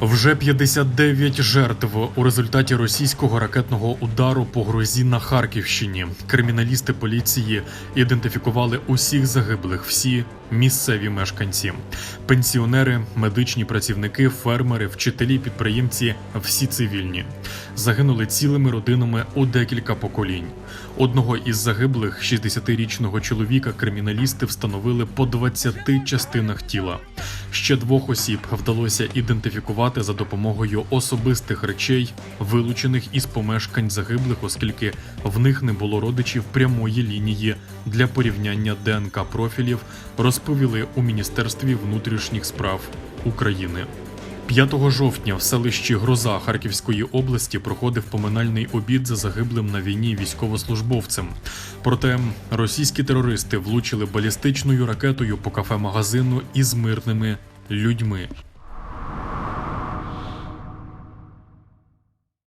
Вже 59 жертв у результаті російського ракетного удару по грозі на Харківщині. Криміналісти поліції ідентифікували усіх загиблих, всі місцеві мешканці, пенсіонери, медичні працівники, фермери, вчителі, підприємці, всі цивільні. Загинули цілими родинами у декілька поколінь. Одного із загиблих, 60-річного чоловіка, криміналісти встановили по 20 частинах тіла. Ще двох осіб вдалося ідентифікувати за допомогою особистих речей, вилучених із помешкань загиблих, оскільки в них не було родичів прямої лінії для порівняння ДНК профілів, розповіли у Міністерстві внутрішніх справ України. 5 жовтня в селищі Гроза Харківської області проходив поминальний обід за загиблим на війні військовослужбовцем. Проте російські терористи влучили балістичною ракетою по кафе-магазину із мирними людьми.